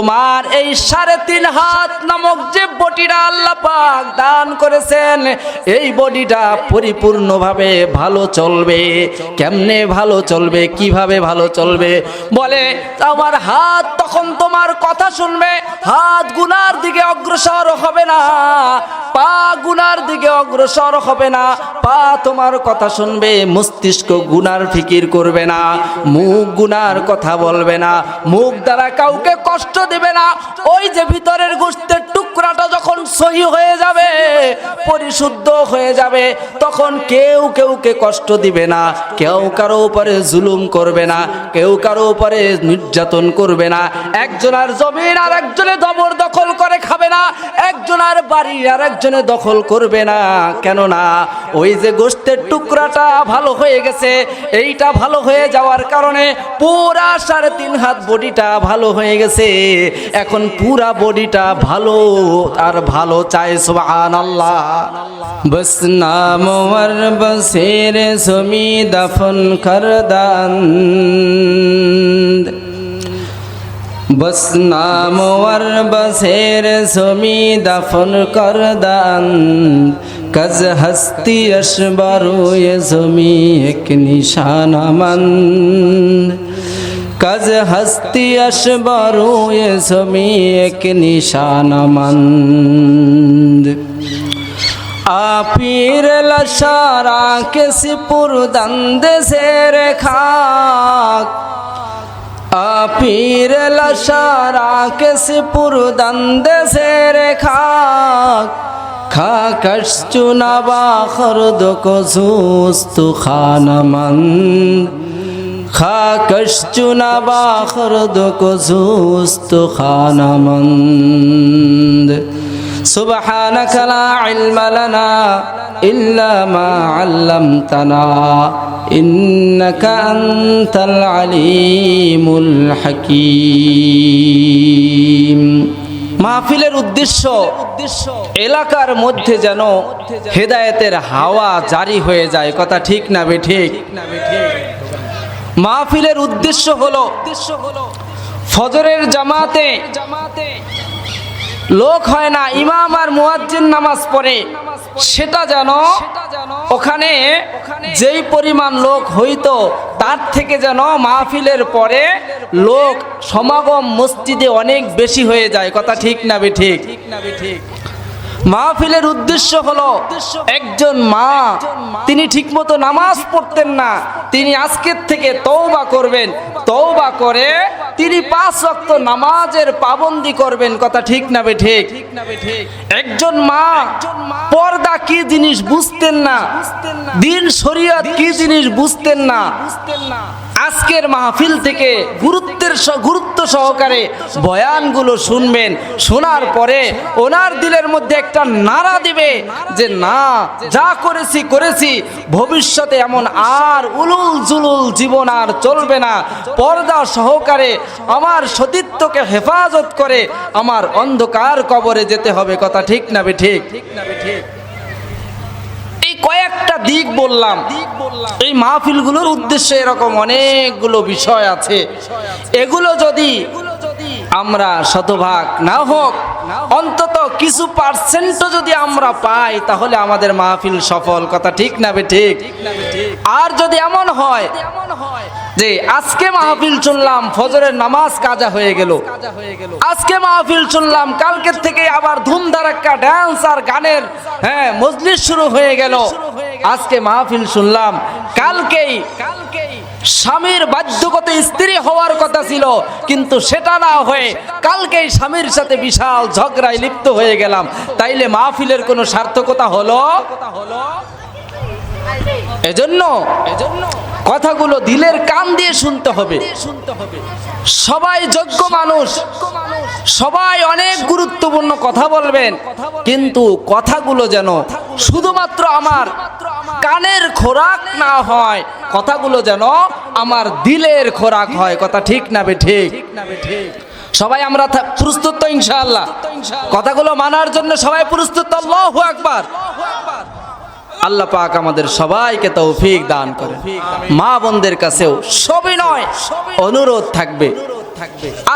তোমার এই সাড়ে তিন হাত নামক যে বডিটা আল্লাহ পাক দান করেছেন, এই বডিটা পরিপূর্ণভাবে ভালো চলবে। কেমনে ভালো চলবে? কীভাবে ভালো চলবে? বলে, আমার হাত তখন তোমার কথা শুনবে। হাত গুনার দিকে অগ্রসর হবে না। পা গুনার দিকে অগ্রসর হবে না। পা তোমার কথা শুনবে, মস্তিষ্ক গুনার ফিকির করবে না। মুখ গুনার কথা বলবে না। মুখ দ্বারা কাউকে কষ্ট দেবে না। ওই যে ভিতরের গোষ্ঠের টুকরাটা যখন সহি হয়ে যাবে, পরিশুদ্ধ হয়ে যাবে, তখন কেউ কেউকে কষ্ট দিবে না, কেউ কারও উপরে জুলুম করবে না, কেউ কারও উপরে নির্যাতন করবে না। একজনের জমিন আর একজনে দবর দখল করে খাবে না, একজনের বাড়ি আর একজনে দখল করবে না। কেননা, ওই যে গোষ্ঠের টুকরাটা ভালো হয়ে গেছে, এইটা ভালো হয়ে যাওয়ার কারণে পুরা সাড়ে তিন হাত বডিটা ভালো হয়ে গেছে। এখন পুরা বডিটা ভালো, আর ভালো চায় সুবহান আল্লাহ বস নাম বসের সমি দফন করদান। বস নাম ওর বসের সমি দফন করদান। কজ হস্তি অশবরু জমি এক নিশানা মন্দ। কাজ হস্তি আসবারু এ সমি এক নিশান নিশানমন্দ আপীর লসারা কে সিপুর দন্দ সে রেখা আপীর লসারা কে সিপুর দন্দ সে রেখা খাকশ চুনাবা খরদ খান খানমন্দ খাকশ চুনাবা খরদ কো জুস্ত খানমন্দ سبحانك لا علم لنا إلا ما علمتنا إنك أنت العليم الحكيم মাহফিলের উদ্দেশ্য এলাকার মধ্যে যেন হেদায়েতের হাওয়া জারি হয়ে যায় কথা ঠিক না বে ঠিক মাহফিলের উদ্দেশ্য হলো ফজরের জামাতে জামাতে লোক হয় না, ইমাম আর মুয়াজ্জিন নামাজ পড়ে। সেটা যেন ওখানে যেই পরিমাণ লোক হইতো, তার থেকে যেন মাহফিলের পরে লোক সমাগম মসজিদে অনেক বেশি হয়ে যায়। কথা ঠিক না বে ঠিক ঠিক না বে ঠিক? মাহফিলের উদ্দেশ্য হলো একজন মা, তিনি ঠিকমতো নামাজ পড়তেন না, তিনি আজকের থেকে তৌবা করবেন তৌবা করে তিনি পাঁচ ওয়াক্ত নামাজের পাবন্দি করবেন, কথা ঠিক না বে ঠিক? একজন মা, পর্দা কি জিনিস বুঝতেন না, দিন শরীয়ত কি জিনিস বুঝতেন না বুঝতেন না আজকের মাহফিল থেকে গুরুত্বের গুরুত্ব সহকারে বয়ানগুলো শুনবেন। শোনার পরে ওনার দিলের মধ্যে একটা নাড়া দিবে যে, না, যা করেছি করেছি। ভবিষ্যতে এমন আর উলুল জুলুল জীবন আর চলবে না। পর্দা সহকারে আমার সতীত্বকে হেফাজত করে আমার অন্ধকার কবরে যেতে হবে। কথা ঠিক না বে ঠিক? এই কয়েকটা দিক বললাম। এই মাহফিলগুলোর উদ্দেশ্যে এরকম অনেকগুলো বিষয় আছে। এগুলো যদি আমরা শতভাগ না হোক, অন্তত কিছু পার্সেন্টও যদি আমরা পাই, তাহলে আমাদের মাহফিল সফল। কথা ঠিক না বে ঠিক? আর যদি এমন হয় যে আজকে মাহফিল শুনলাম ফজরের নামাজ কাজা হয়ে গেল, আজকে মাহফিল শুনলাম কালকের থেকে আবার ধুমধারাক্কা ডান্স আর গানের হ্যাঁ মজলিস শুরু হয়ে গেল। আজকে মাহফিল শুনলাম কালকেই স্বামীর বাধ্যগত স্ত্রী হওয়ার কথা ছিল, কিন্তু সেটা না হয়ে কালকেই স্বামীর সাথে বিশাল ঝগড়ায় লিপ্ত হয়ে গেলাম। তাইলে মাহফিলের কোনো সার্থকতা হলো? এজন্য এজন্য কথাগুলো দিলের কান দিয়ে শুনতে হবে শুনতে হবে। সবাই যোগ্য মানুষ। সবাই অনেক গুরুত্বপূর্ণ কথা বলবেন। কিন্তু কথাগুলো যেন শুধুমাত্র আমার কানের খোরাক না হয়, কথাগুলো যেন আমার দিলের খোরাক হয়। কথা ঠিক না বে ঠিক? সবাই আমরা প্রস্তুত ইনশাআল্লাহ? কথাগুলো মানার জন্য সবাই প্রস্তুত? আল্লাহু আকবার। আল্লাহ পাক আমাদের সবাইকে তৌফিক দান করে। মা বোনদের কাছেও সবই নয়, অনুরোধ থাকবে।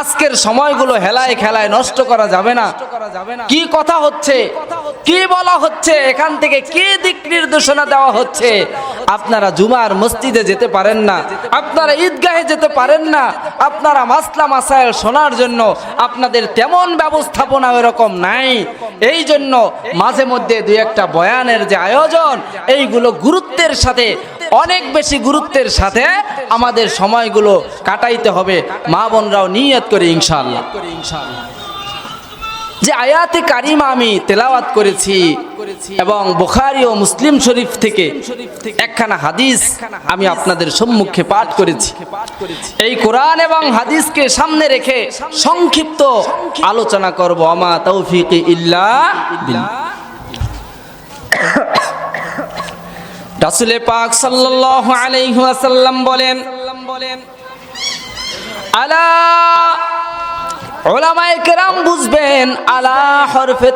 আজকের সময়গুলো হেলায় খেলায় নষ্ট করা যাবে না। কি কথা হচ্ছে? কি বলা হচ্ছে? এখান থেকে কি দিক নির্দেশনা দেওয়া হচ্ছে? আপনারা জুমার মসজিদে যেতে পারেন না, আপনারা ঈদগাহে যেতে পারেন না, আপনারা মাসলা মাসাইল শোনার জন্য আপনাদের তেমন ব্যবস্থাপনা এরকম নাই। এই জন্য মাঝে মধ্যে দুই একটা বয়ানের যে আয়োজন, এইগুলো গুরুত্বের সাথে, অনেক বেশি গুরুত্বের সাথে আমাদের সময়গুলো কাটাইতে হবে। মা বোনরাও নিয়ত করে ইনশাআল্লাহ। যে আয়াতে কারিমা আমি তেলাওয়াত করেছি এবং বুখারী ও মুসলিম শরীফ থেকে একখানা হাদিস আমি আপনাদের সম্মুখে পাঠ করেছি। এই কোরআন এবং হাদিসকে সামনে রেখে সংক্ষিপ্ত আলোচনা করব। আমা তৌফিক ইল্লা রাসুলে পাক সাল্লাল্লাহু আলাইহি ওয়াসাল্লাম বলেন, আলা ওলামায়ে কেরাম বুঝবেন, আলা হরফে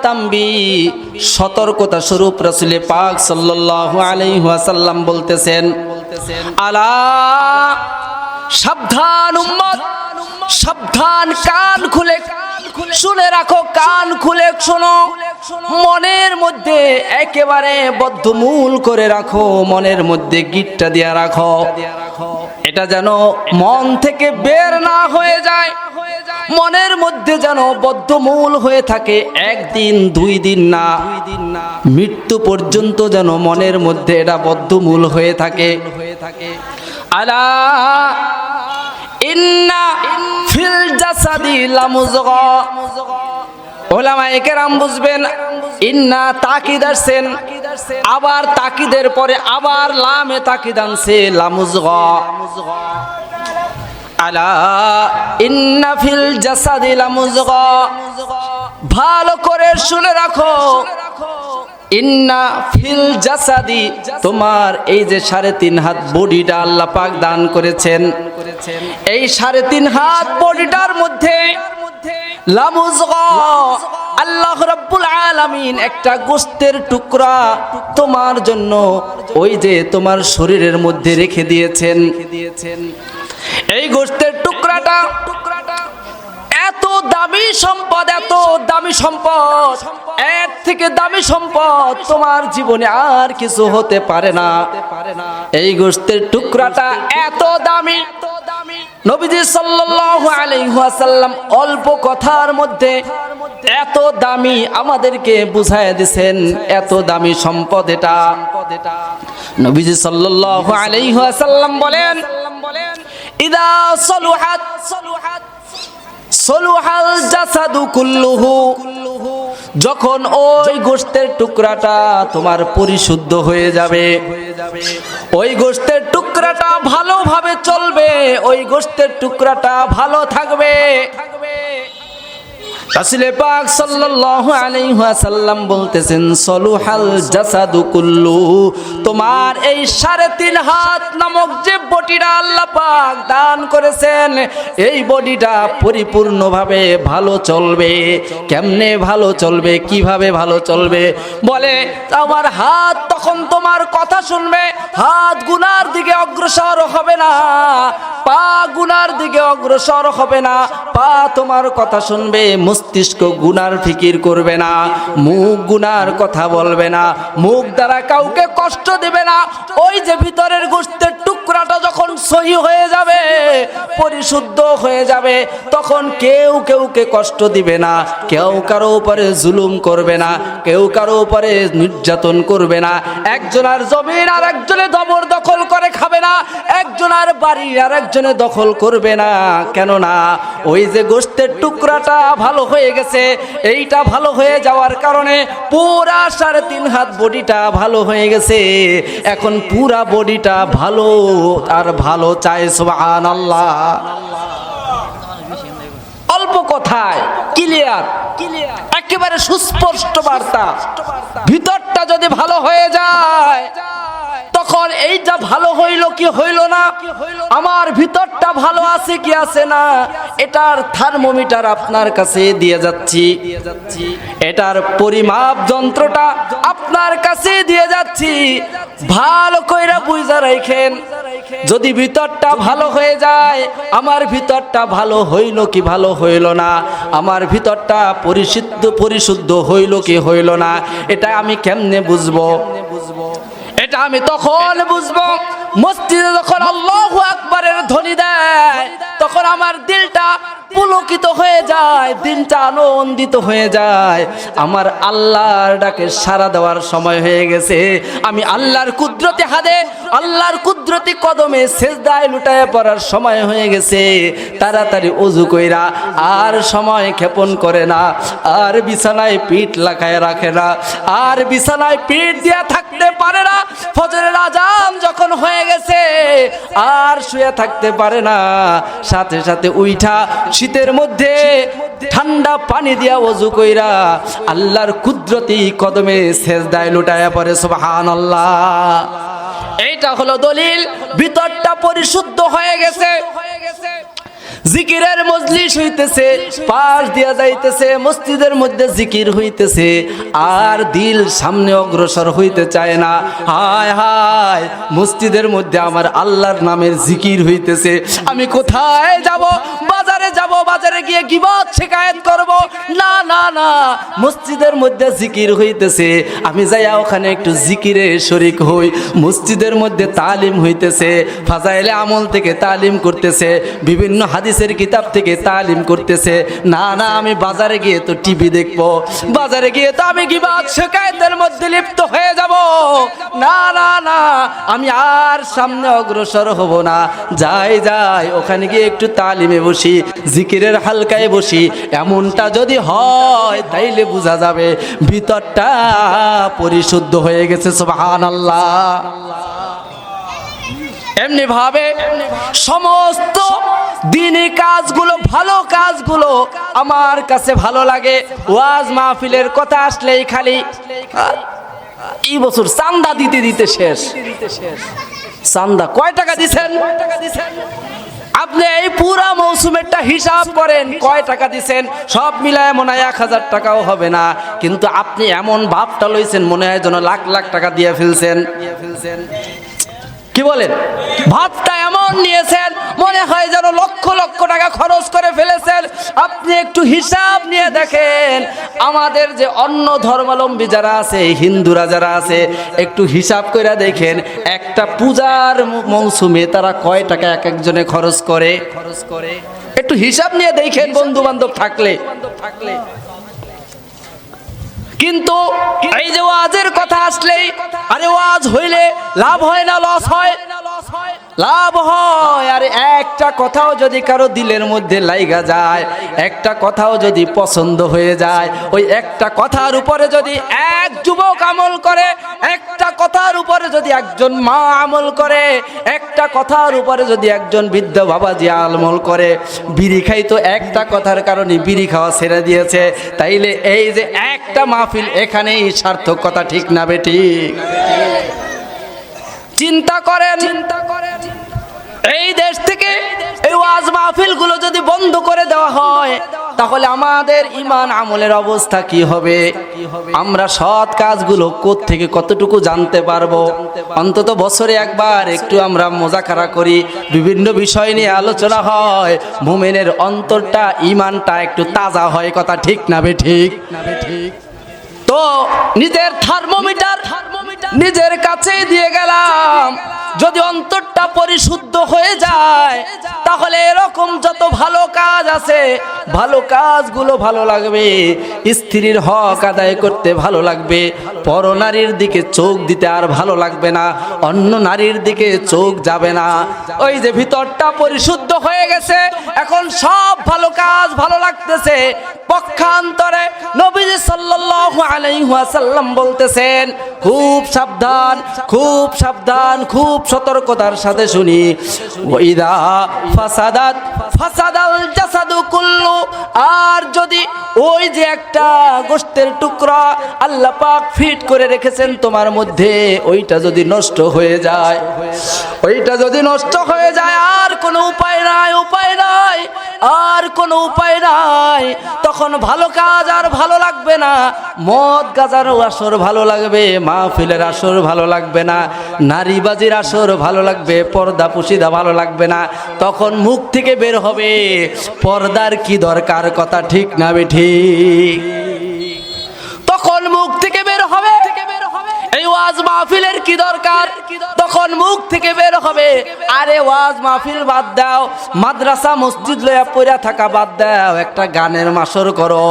সতর্কতা স্বরূপ রাসুলে পাক সাল্লাল্লাহু আলাইহি ওয়াসাল্লাম বলতেছেন, আলা, সাবধান উম্মত, সাবধান কান খুলে, শুনে রাখো, কান খুলে শোনো, মনের মধ্যে একেবারে বদ্ধমূল করে রাখো, মনের মধ্যে গিটটা দিয়া রাখো, এটা যেন মন থেকে বের না হয়ে যায়। মনের মধ্যে যেন বদ্ধমূল হয়ে থাকে, একদিন, দুই দিন না, মৃত্যু পর্যন্ত যেন মনের মধ্যে এটা বদ্ধমূল হয়ে থাকে। আলা ইন্না ফিল জাসাদি লামুজগা। ওলামায়ে কেরাম বুঝবেন, ইন্না তাকিদ আসছেন, আবার তাকিদের পরে আবার লামে তাকিদ আনছে লামুজগা। আলা ইন্না ফিল জাসাদি লামুজগা। ভালো করে শুনে রাখো। ইন্না ফিল জাসাদি, তোমার এই যে সাড়ে তিন হাত বডিটা আল্লাহ পাক দান করেছেন। এই সাড়ে তিন হাত বডিটার মধ্যে আল্লাহ রাব্বুল আলামিন একটা গোস্তের টুকরা তোমার জন্য ওই যে তোমার শরীরের মধ্যে রেখে দিয়েছেন। এই গোস্তের টুকরাটা এত দামি সম্পদ, এত দামি সম্পদ, এর থেকে দামি সম্পদ তোমার জীবনে আর কিছু হতে পারে না। এই গোস্তের টুকরাটা এত দামি। নবীজি সাল্লাল্লাহু আলাইহি ওয়াসাল্লাম অল্প কথার মধ্যে এত দামি আমাদেরকে বুঝায় দিছেন, এত দামি সম্পদ এটা। নবীজি সাল্লাল্লাহু আলাইহি ওয়াসাল্লাম বলেন ইদা সলুহাত, সলুহাল জাসাদু কুল্লুহু, যখন ওই গোস্তের টুকরাটা তোমার পরিশুদ্ধ হয়ে যাবে, ওই গোস্তের টুকরাটা ভালোভাবে চলবে, ওই গোস্তের টুকরাটা ভালো থাকবে। রাসূলে পাক সাল্লাল্লাহু আলাইহি ওয়াসাল্লাম বলতেছেন, সলুহাল জাসাদু কুল্লু। তোমার এই সাড়ে তিন হাত নামক যে বডিটা আল্লাহ পাক দান করেছেন, এই বডিটা পরিপূর্ণভাবে ভালো চলবে। কেমনে ভালো চলবে? কীভাবে ভালো চলবে? বলে আমার হাত তখন তোমার কথা শুনবে, হাত গুনার দিকে অগ্রসর হবে না, পা গুনার দিকে অগ্রসর হবে না, পা তোমার কথা শুনবে মস্তিষ্ক গুনার ফিকির করবে না, মুখ গুনার কথা বলবে না, মুখ দ্বারা কাউকে কষ্ট দেবে না। ওই যে ভিতরের গোস্তের টুকরাটা যখন সহি হয়ে যাবে, পরিশুদ্ধ হয়ে যাবে, তখন কেউ কেউকে কষ্ট দিবে না, কেউ কারও উপরে জুলুম করবে না, কেউ কারও উপরে নির্যাতন করবে না। একজনের জমিন আর একজনে দবর দখল করে খাবে না, একজনের বাড়ি আর একজনে দখল করবে না। কেননা ওই যে গোস্তের টুকরাটা ভালো হয়ে গেছে। এইটা ভালো হয়ে যাওয়ার কারণে পুরা সাড়ে তিন হাত বডিটা ভালো হয়ে গেছে। এখন পুরা বডিটা ভালো, আর ভালো চায় সুবহান আল্লাহ অল্প কথায়, ক্লিয়ার, একেবারে সুস্পষ্ট বার্তা। ভিতরটা যদি ভালো হয়ে যায় তখন এইটা ভালো হইল কি হইল না? আমার ভিতরটা ভালো আছে কি আছে না? এটার থার্মোমিটার আপনার কাছে দিয়ে যাচ্ছি। এটার পরিমাপ যন্ত্রটা আপনার কাছে দিয়ে যাচ্ছি। ভালো কইরা বুঝা রাখেন যদি ভিতরটা ভালো হয়ে যায়, আমার ভিতরটা ভালো হইল কি ভালো হইল না? আমার ভিতরটা পরিশুদ্ধ পরিশুদ্ধ হইল কি হইল না? এটা আমি কেমনে বুঝব? এটা আমি তখন বুঝব। মসজিদে যখন আল্লাহ আকবরের ধ্বনি দেয়, তখন আমার দিলটা পুলকিত হয়ে যায়, দিনটা আনন্দিত হয়ে যায়। আমার আল্লাহর ডাকে সারা দেওয়ার সময় হয়ে গেছে। আমি আল্লাহর কুদরতে হাদে আল্লাহর কুদরতি কদমে সেজদায় লুটায় পড়ার সময় হয়ে গেছে। তাড়াতাড়ি অজু কইরা আর সময় ক্ষেপণ করে না। আর বিছানায় পিঠ লাগায় রাখে না। আর বিছানায় পিঠ দিয়া থাকতে পারে না। ফজরের আজান যখন হয়ে গেছে, আর শুয়ে থাকতে পারে না। সাথে সাথে উইঠা শীতের মধ্যে ঠান্ডা পানি দিয়া অজু কইরা আল্লাহর কুদরতি কদমে সেজদায় লুটায়া পড়ে। সুবহানাল্লাহ। এইটা হলো দলিল। ভিতরটা পরিশুদ্ধ হয়ে গেছে। জিকিরের মজলিস হইতেছে, পাশ দিয়া যাইতেছে, মসজিদের মধ্যে জিকির হইতেছে, আর দিল সামনে অগ্রসর হইতে চায় না। হায় হায়, মসজিদের মধ্যে আমার আল্লাহর নামের জিকির হইতেছে। আমি কোথায় যাব? বাজারে যাব, বাজারে গিয়ে গিবত শিকায়ত করব? না না না, মসজিদের মধ্যে জিকির হইতেছে। আমি যাইয়া ওখানে একটু জিকিরে শরিক হই। মসজিদের মধ্যে তালিম হইতেছে, ফাজাইলে আমল থেকে তালিম করতেছে। বিভিন্ন হাদিসের কিতাব থেকে তালিম করতেছে, না না, আমি বাজারে গিয়ে তো টিভি দেখব। বাজারে গিয়ে তো আমি গিবাদ শিকায়তের মধ্যে লিপ্ত হয়ে যাব? না না না, আমি আর সামনে অগ্রসর হব না। যাই যাই, ওখানে গিয়ে একটু তালিমে বসি, জিকিরের হালকায় বসি। এমনটা যদি হয়, তাইলে বোঝা যাবে, ভিতরটা পরিশুদ্ধ হয়ে গেছে সুবহান এমনি ভাবে সমস্ত দিনই কাজগুলো, ভালো কাজগুলো আমার কাছে ভালো লাগে। ওয়াজ মাহফিলের কথা আসলেই খালি এই বছর চান্দা দিতে দিতে শেষ। চান্দা কয় টাকা দিছেন? আপনি এই পুরা মৌসুমেরটা হিসাব করেন, কয় টাকা দিছেন? সব মিলায় মনে হয় এক হাজার টাকাও হবে না। কিন্তু আপনি এমন ভাবটা লইছেন, মনে হয় যেন লাখ লাখ টাকা দিয়ে ফেলছেন। কি বলেন? ভাবটা এমন নিয়েছেন, মনে হয় যেন লক্ষ লক্ষ টাকা খরচ করে ফেলেছেন। আপনি একটু হিসাব নিয়ে দেখেন, আমাদের যে অন্য ধর্মাবলম্বী যারা আছে, হিন্দুরা যারা আছে, একটু হিসাব করে দেখেন, একটা পূজার মৌসুমে তারা কয় টাকা এক একজনে খরচ করে? খরচ করে। একটু হিসাব নিয়ে দেখেন বন্ধু বান্ধব থাকলে থাকলে। কিন্তু এই যে ওয়াজের কথা আসলেই আরে ওয়াজ হইলে লাভ হয় না লস হয়? লাভ হয়। আর একটা কথাও যদি কারও দিলের মধ্যে লাইগা যায়, একটা কথাও যদি পছন্দ হয়ে যায়, ওই একটা কথার উপরে যদি এক যুবক আমল করে, একটা কথার উপরে যদি একজন মা আমল করে, একটা কথার উপরে যদি একজন বৃদ্ধ বাবাজি আমল করে, বিড়ি খাই তো একটা কথার কারণে বিড়ি খাওয়া ছেড়ে দিয়েছে, তাইলে এই যে একটা মাহফিল এখানেই সার্থক কথা ঠিক না বেটি চিন্তা করেন। চিন্তা এই দেশ থেকে এই ওয়াজ মাহফিলগুলো যদি বন্ধ করে দেওয়া হয়, তাহলে আমাদের ইমান আমলের অবস্থা কি হবে? আমরা সৎ কাজগুলো থেকে কতটুকু জানতে পারব? অন্তত বছরে একবার একটু আমরা মোজাকারা করি। বিভিন্ন বিষয় নিয়ে আলোচনা হয়। মোমেনের অন্তরটা, ইমানটা একটু তাজা হয়, কথা ঠিক না বে ঠিক না বে ঠিক? তো নিজের থার্মোমিটার নিজের কাছেই দিয়ে গেলাম। যদি অন্তরটা পরিশুদ্ধ হয়ে যায়, তাহলে এরকম যত ভালো কাজ আছে, ভালো কাজগুলো ভালো লাগবে। স্ত্রীর হক আদায় করতে ভালো লাগবে, পর নারীর দিকে চোখ দিতে আর ভালো লাগবে না, অন্য নারীর দিকে চোখ যাবে না। ওই যে ভিতরটা পরিশুদ্ধ হয়ে গেছে, এখন সব ভালো কাজ ভালো লাগতেছে। পক্ষান্তরে নবীজি সাল্লাল্লাহু আলাইহি ওয়াসাল্লাম বলতেছেন, খুব সাবধান, খুব সাবধান, খুব সতর্কতার সাথে শুনি। আর যদি ওই যে একটা গোষ্ঠের টুকরা আল্লাহ পাক ফিট করে রেখেছেন তোমার মধ্যে, ওইটা যদি নষ্ট হয়ে যায়, ওইটা যদি নষ্ট হয়ে যায়, আর কোনো উপায় নাই উপায় নাই, আর কোনো উপায় নাই। তখন ভালো কাজ আর ভালো লাগবে না। মদ গাজার আসর ভালো লাগবে, মাহফিলের আসর ভালো লাগবে না। নারীবাজির আসর ভালো লাগবে, পর্দা পুশিদা ভালো লাগবে না। তখন মুখ থেকে বের হবে, পর্দার কি দরকার কথা ঠিক না ঠিক। তখন মুখ থেকে বের হবে, এই ওয়াজ মাহফিলের কি দরকার? তখন মুখ থেকে বের হবে, আরে ওয়াজ মাহফিল বাদ দাও, মাদ্রাসা, মসজিদ লয়া পড়া থাকা বাদ দাও, একটা গানের মাসর করো,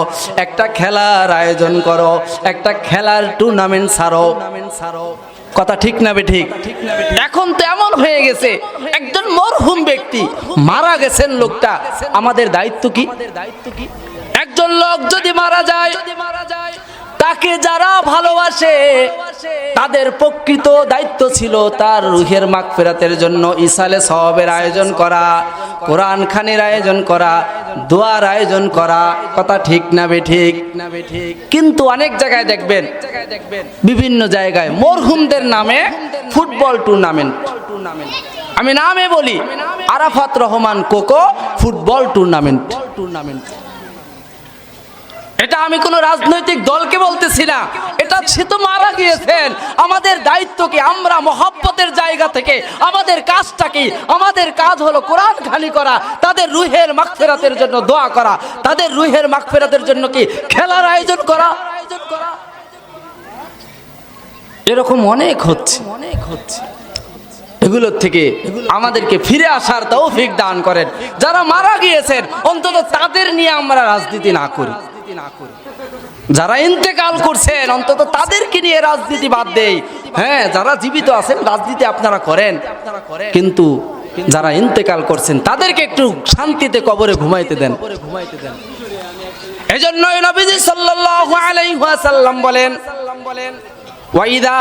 একটা খেলার আয়োজন করো, একটা খেলার টুর্নামেন্ট সারো কথা ঠিক না বে ঠিক? এখন তো এমন হয়ে গেছে, একজন মরহুম ব্যক্তি মারা গেছেন লোকটা, আমাদের দায়িত্ব কি? একজন লোক যদি মারা যায় তাকে যারা ভালোবাসে, তাদের প্রকৃত দায়িত্ব ছিল তার রুহের মাগফিরাতের জন্য ইসালে সওয়াবের আয়োজন করা, কোরআন খানের আয়োজন করা, দোয়ার আয়োজন করা, কথা ঠিক না বে ঠিক। না বে ঠিক কিন্তু অনেক জায়গায় দেখবেন, বিভিন্ন জায়গায় মরহুমদের নামে ফুটবল টুর্নামেন্ট। আমি নামে বলি, Arafat Rahman Koko football tournament tournament. এটা আমি কোনো রাজনৈতিক দলকে বলতেছি না। এটা সে তো মারা গিয়েছেন। আমাদের দায়িত্ব কি? আমরা মহব্বতের জায়গা থেকে, আমাদের কাজটা কি? আমাদের কাজ হলো কোরআন খালি করা, তাদের রুহের মাগফিরাতের জন্য দোয়া করা, তাদের রুহের মাগফিরাতের জন্য কি খেলার আয়োজন করা? এরকম অনেক হচ্ছে অনেক হচ্ছে। এগুলোর থেকে আমাদেরকে ফিরে আসার তৌফিক দান করেন। যারা মারা গিয়েছেন, অন্তত তাদের নিয়ে আমরা রাজনীতি না করি। যারা ইন্তেকাল করছেন, অন্তত তাদেরকে নিয়ে রাজনীতি বাদ দেই। হ্যাঁ যারা জীবিত আছেন, রাজনীতি আপনারা করেন। কিন্তু যারা ইন্তেকাল করছেন, তাদেরকে একটু শান্তিতে কবরে ঘুমাইতে দেন। এই এজন্যই নবীজি সাল্লাল্লাহু আলাইহি ওয়াসাল্লাম বলেন বলেন ওয়াইদা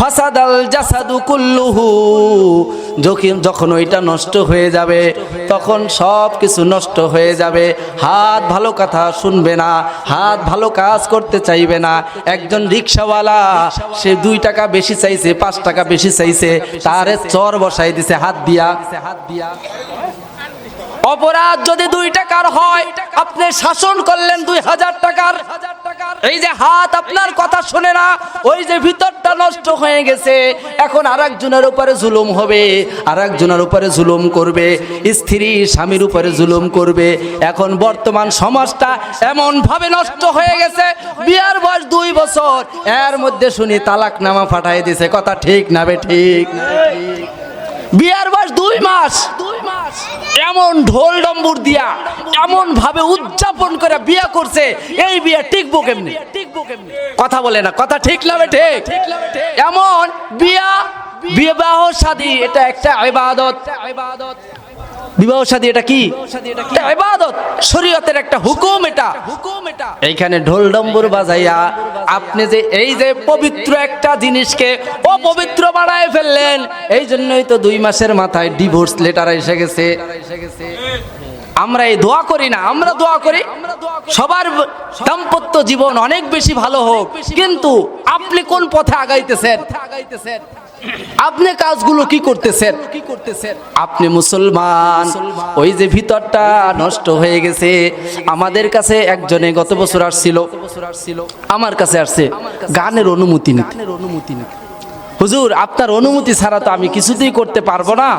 ফাসাদাল কুল্লুহু। যখন যখন ওইটা নষ্ট হয়ে যাবে, তখন সব কিছু নষ্ট হয়ে যাবে। হাত ভালো কথা শুনবে না, হাত ভালো কাজ করতে চাইবে না। একজন রিক্সাওয়ালা, সে দুই টাকা বেশি চাইছে, পাঁচ টাকা বেশি চাইছে, তারে চর বসাই দিছে হাত দিয়া হাত দিয়া। অপরাধ যদি দুই টাকার হয়, আপনি শাসন করলেন দুই হাজার টাকার। এই যে হাত আপনার কথা শুনে না, ওই যে ভিতরটা নষ্ট হয়ে গেছে, এখন আর একজনের উপরে জুলুম হবে আর একজনের উপরে জুলুম করবে, স্ত্রী, স্বামীর উপরে জুলুম করবে। এখন বর্তমান সমাজটা এমন ভাবে নষ্ট হয়ে গেছে, বিয়ার বয়স দুই বছর, এর মধ্যে শুনি তালাক নামা ফাটাই দিছে, কথা ঠিক না বে ঠিক বিয়ার বয়স দুই মাস দুই এমন ঢোল ডম্বুর দিয়া, এমন ভাবে উদযাপন করে বিয়া করছে, এই বিয়া টিকবো কেমনি? কথা বলে না, কথা ঠিক লাভে ঠিক? এমন বিয়া, বিবাহ সাদী, এটা একটা ইবাদত। বিবাহ শাদী এটা কি? ইবাদত। শরীয়তের একটা হুকুম এটা। হুকুম এটা এইখানে ঢোল বাজাইয়া আপনি যে এই যে পবিত্র একটা জিনিসকে অপবিত্র বানায় ফেললেন, এই জন্যই তো দুই মাসের মাথায় ডিভোর্স লেটার এসে গেছে। আমরা এই দোয়া করি না, আমরা দোয়া করি। সবার দাম্পত্য জীবন অনেক বেশি ভালো হোক। কিন্তু আপনি কোন পথে আগাইতেছেন? আপনি কাজগুলো কি করতেছেন? কি করতেছেন? আপনি মুসলমান। ওই যে ভিতরটা নষ্ট হয়ে গেছে। আমাদের কাছে একজনে গত বছর আসছিল। আমার কাছে আসছে। গানের অনুমতি নিতে। অনুমতি নিতে। হুজুর আপনার অনুমতি ছাড়া তো আমি কিছুতেই করতে পারব না।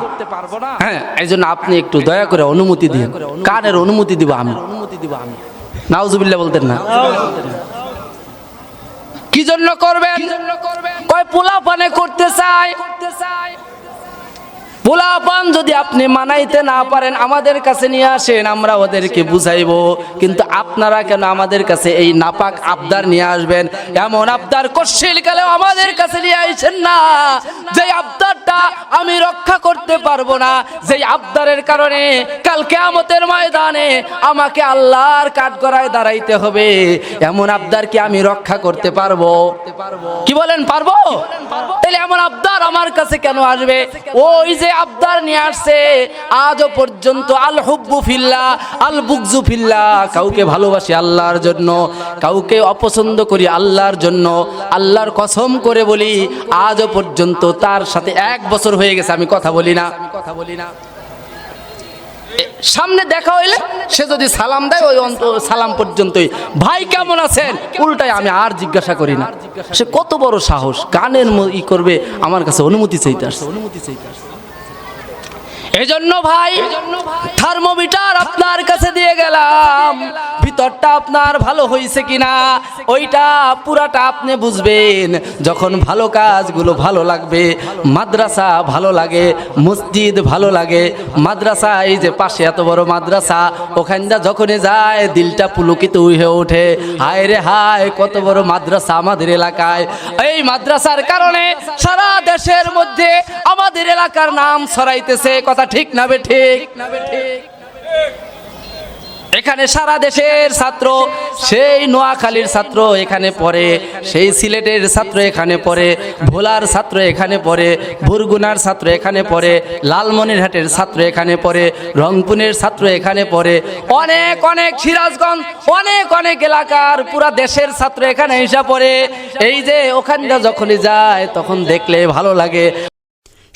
হ্যাঁ এই জন্য আপনি একটু দয়া করে অনুমতি দিন। কানের অনুমতি দিব আমি। অনুমতি দিব আমি। নাউজুবিল্লাহ বলতেন না। কি জন্য করবেন? কয় পোলা পানে করতে চাই পোলাপান যদি আপনি মানাইতে না পারেন, আমাদের কাছে নিয়ে আসেন, আমরা ওদেরকে বুঝাইবো। কিন্তু আপনারা কেন আমাদের কাছে এই নাপাক আবদার নিয়ে আসবেন? এমন আবদার কশিল কালে আমাদের কাছে নিয়ে আইছেন না? যে আবদারটা আমি রক্ষা করতে পারব না, যে আবদারের কারণে কাল কেয়ামতের ময়দানে আমাকে আল্লাহর কাঠগড়ায় দাঁড়াইতে হবে। এমন আবদার কি আমি রক্ষা করতে পারব? কি বলেন, পারব? তাহলে এমন আবদার আমার কাছে কেন আসবে? ওই যে আবদার নিয়ে আসছে, আজও পর্যন্ত আল হুব্বু ফিল্লা, আল বুকজু ফিল্লা, কাউকে ভালোবাসি আল্লাহর জন্য, কাউকে অপছন্দ করি আল্লাহর জন্য, আল্লাহর কসম করে বলি, আজও পর্যন্ত তার সাথে এক বছর হয়ে গেছে, আমি কথা বলি না। কথা বলি না সামনে দেখা হইলে সে যদি সালাম দেয়, ওই সালাম পর্যন্তই। ভাই কেমন আছেন? উল্টায় আমি আর জিজ্ঞাসা করি না। সে কত বড় সাহস গানের ই করবে, আমার কাছে অনুমতি চাইতে আসছে অনুমতি চাইতে আসছে। এজন্য ভাই থার্মোমিটার আপনার কাছে দিয়ে গেলাম। ভিতরটা আপনার ভালো হয়েছে কিনা, ওইটা পুরাটা আপনি বুঝবেন। যখন ভালো কাজগুলো ভালো লাগবে, মাদ্রাসা ভালো লাগে, মসজিদ ভালো লাগে মাদ্রাসা এই যে পাশে এত বড় মাদ্রাসা, ওখানটা যখনই যায়, দিলটা পুলকিত হয়ে ওঠে। হায় রে হায়, কত বড় মাদ্রাসা আমাদের এলাকায়। এই মাদ্রাসার কারণে সারা দেশের মধ্যে আমাদের এলাকার নাম ছড়াইতেছে, কথা ঠিক না বে ঠিক? এখানে সারা দেশের ছাত্র, সেই নোয়াখালীর ছাত্র এখানে পড়ে, সেই সিলেটের ছাত্র এখানে পড়ে, ভোলার ছাত্র এখানে পড়ে ভুরগুনার ছাত্র এখানে পড়ে, লালমনিরহাটের ছাত্র এখানে পড়ে, রংপুরের ছাত্র এখানে পড়ে। অনেক অনেক সিরাজগঞ্জ, অনেক অনেক এলাকার পুরা দেশের ছাত্র এখানে এসে পড়ে। এই যে ওখানটা যখনই যায়, তখন দেখলে ভালো লাগে।